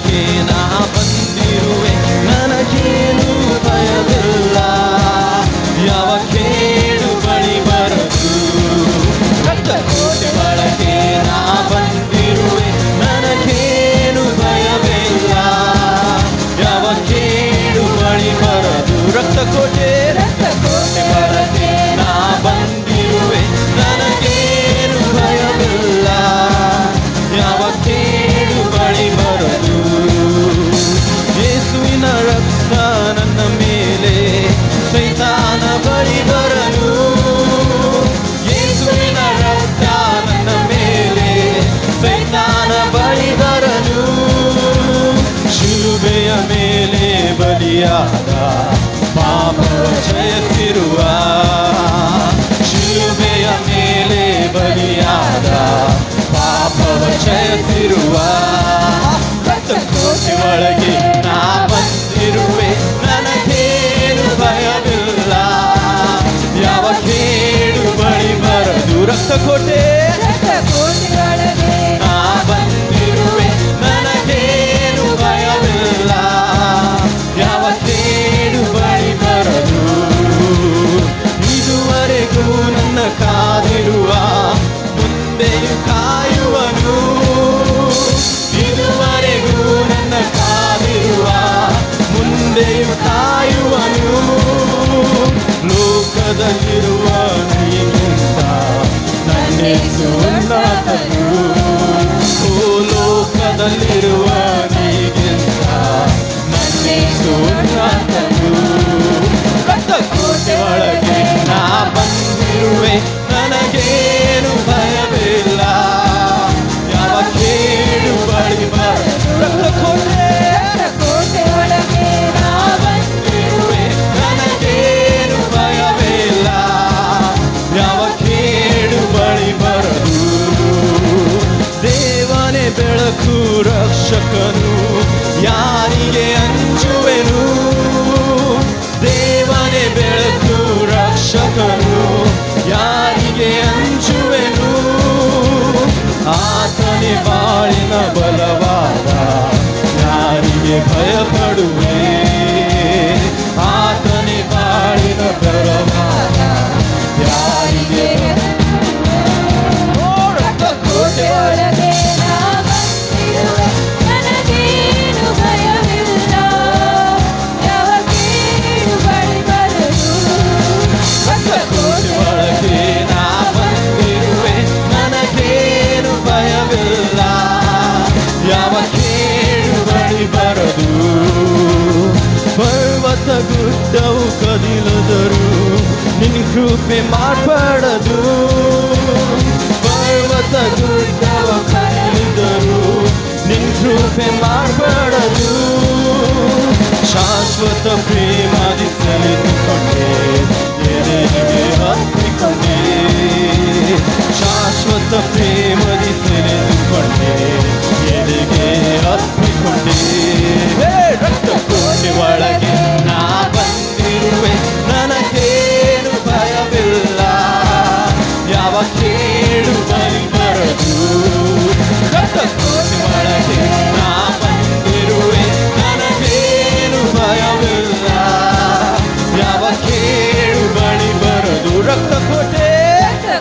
ಒಳಗೆ ನಾ ಮೇಲೆ ಬಲಿಯಾದ ಪಾಪ ಜಯತಿರುವ ಶಿಲುಬೆಯ ಮೇಲೆ ಬಲಿಯಾದ ಪಾಪವ ಜಯತಿರುವ ರಕ್ತಕೋಟೆ ಒಳಗೆ ಮುಂದೆಯೂ ಕಾಯುವನು. ಲೋಕದಲ್ಲಿರುವ ನೀಗಿಂತ ನನ್ನೇಸು ಉನ್ನತನು ಓ ಲೋಕದಲ್ಲಿರುವ ನೀಗಿಂತ ನನ್ನೇಸು ಉನ್ನತನು ಬೆಳಕು ರಕ್ಷಕನು ಯಾರಿಗೆ ಅಂಜುವೆನು? ಆತನೇ ಬಾಳಿನ ಬಲವಾದ ಕೃಪೆ ಮಾಡಬಾರದು. ಪರ್ವತ ಗುಡ್ಡವು ಕರೆದರು ನಿನ್ ಕೃಪೆ ಮಾಡಬಾರದು. ಶಾಶ್ವತ ಪ್ರೇಮಾದಿ ಸೆಳೆದುಕೊಂಡೆ ಎದೆಗೆ ಕೇಳು ಮೈ ಮರೆತು ಒಳಗೆ ನಾ ಬಂದಿರುವೆ ನನಗೇನು ಭಯವಿಲ್ಲ ಯಾವ ಕೇಳು ಬಳಿ ಬರದು ರಕ್ತ ಕೋಟೆ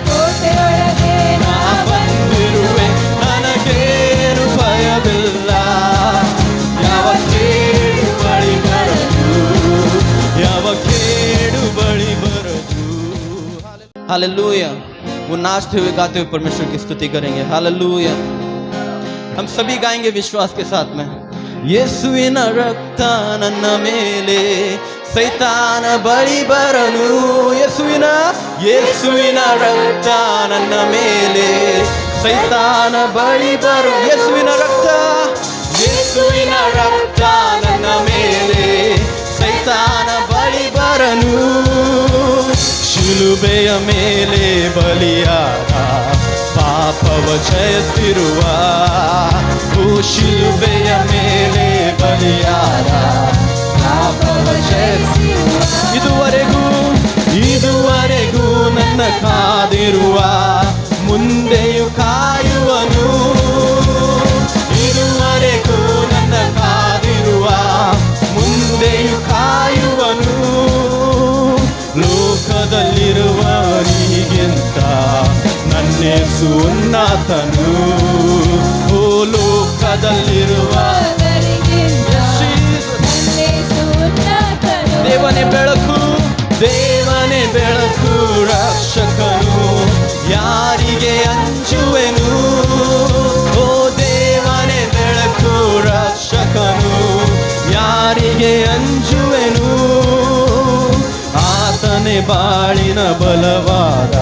ಕೋಟೆಯೊಳಗೆ ನಾ ಬಂದಿರುವೆ ನನಗೇನು ಭಯವಿಲ್ಲ ಯಾವ ಕೇಳು ಬಳಿ ಬರದು ಯಾವ ಕೇಳು ಬಳಿ ಬರದು Hallelujah. वो नाचते हुए गाते हुए परमेश्वर की स्तुति करेंगे हालेलुया हम सभी गाएंगे विश्वास के साथ में ಯೇಸುವಿನ ರಕ್ತ ನನ್ನ ಮೇಲೆ ಸೈತಾನ ಬಳಿ ಬರನು ಯೇಸುವಿನ ಯೇಸುವಿನ ರಕ್ತ ನನ್ನ ಮೇಲೆ ಸೈತಾನ ಬಳಿ ಬರು ಯೇಸುವಿನ ರಕ್ತ ಯೇಸುವಿನ ರಕ್ತ ನನ್ನ ಮೇಲೆ ಸೈತಾನ ಬಳಿ ಬರನು ಶಿಲುಬೆಯ ಮೇಲೆ ಬಲಿಯಾದ ಪಾಪವ ಜಯತಿರುವ ಓ ಶಿಲುಬೆಯ ಮೇಲೆ ಬಲಿಯಾದ ಪಾಪವ ಜಯಿಸಿರುವ. ಇದುವರೆಗೂ ಇದುವರೆಗೂ ನನ್ನ ಕಾದಿರುವ ಮುಂದೆಯೂ ಕಾಯುವನು ಆತನು ಓ ಲೋಕದಲ್ಲಿರುವ ದೇವನೇ ಬೆಳಕು ದೇವನೇ ಬೆಳಕು ರಕ್ಷಕನು ಯಾರಿಗೆ ಹಂಚುವೆನು ಓ ದೇವನೇ ಬೆಳಕು ರಕ್ಷಕನು ಯಾರಿಗೆ ಹಂಚುವೆನು ಆತನೇ ಬಾಳಿನ ಬಲವಾದ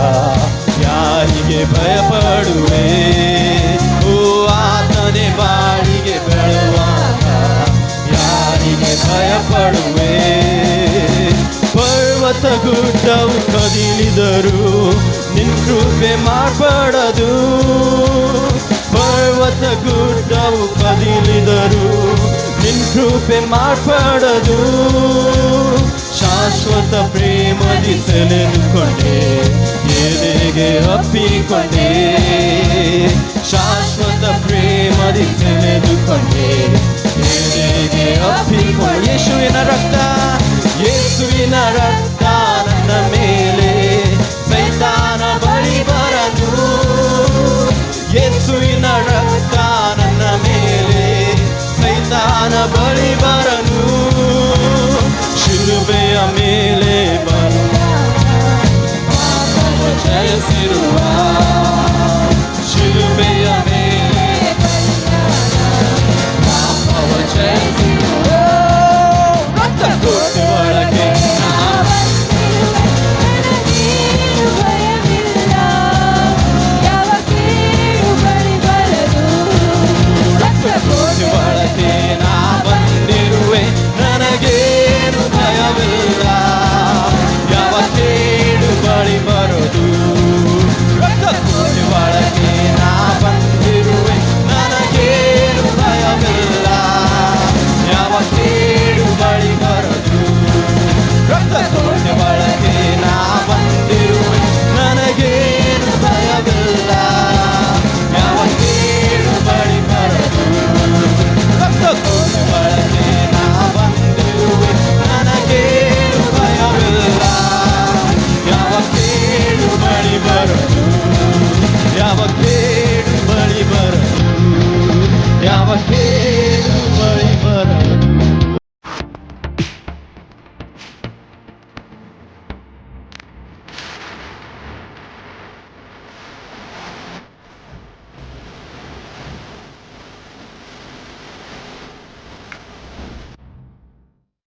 ಯಾರಿಗೆ ಭಯ ಭಯಪಡುವೆ ಪರ್ವತ ಗುಡ್ಡವು ಕದಿಲಿದರು ನಿನ್ ಕೃಪೆ ಮಾರ್ಪಡದು. ಪರ್ವತ ಗುಡ್ಡವು ಕದಿಲಿದರು ನಿನ್ ಕೃಪೆ ಮಾರ್ಪಡದು. ಶಾಶ್ವತ ಪ್ರೇಮದಿ ಸೆಳೆದುಕೊಂಡೆ ಎದೆಗೆ ಅಪ್ಪಿಕೊಂಡೆ. ಶಾಶ್ವತ ಪ್ರೇಮದಿ ಸೆಳೆದುಕೊಂಡೆ ಯೇಸುವಿನ ರಕ್ತ ಯೇಸುವಿನ ರಕ್ತ ನನ್ನ ಮೇಲೆ. ಸೈತಾನ ಬಳಿ ಬರದು, ಯೇಸುವಿನ ರಕ್ತ ನನ್ನ ಮೇಲೆ. ಸೈತಾನ ಬಳಿ ಬರನು ಶಿಲುಬೆಯ ಮೇಲೆ ಬರು. ಜಯಿಸಿರುವ ರಕ್ತ ಕೋಟೆ ಒಳಗೆ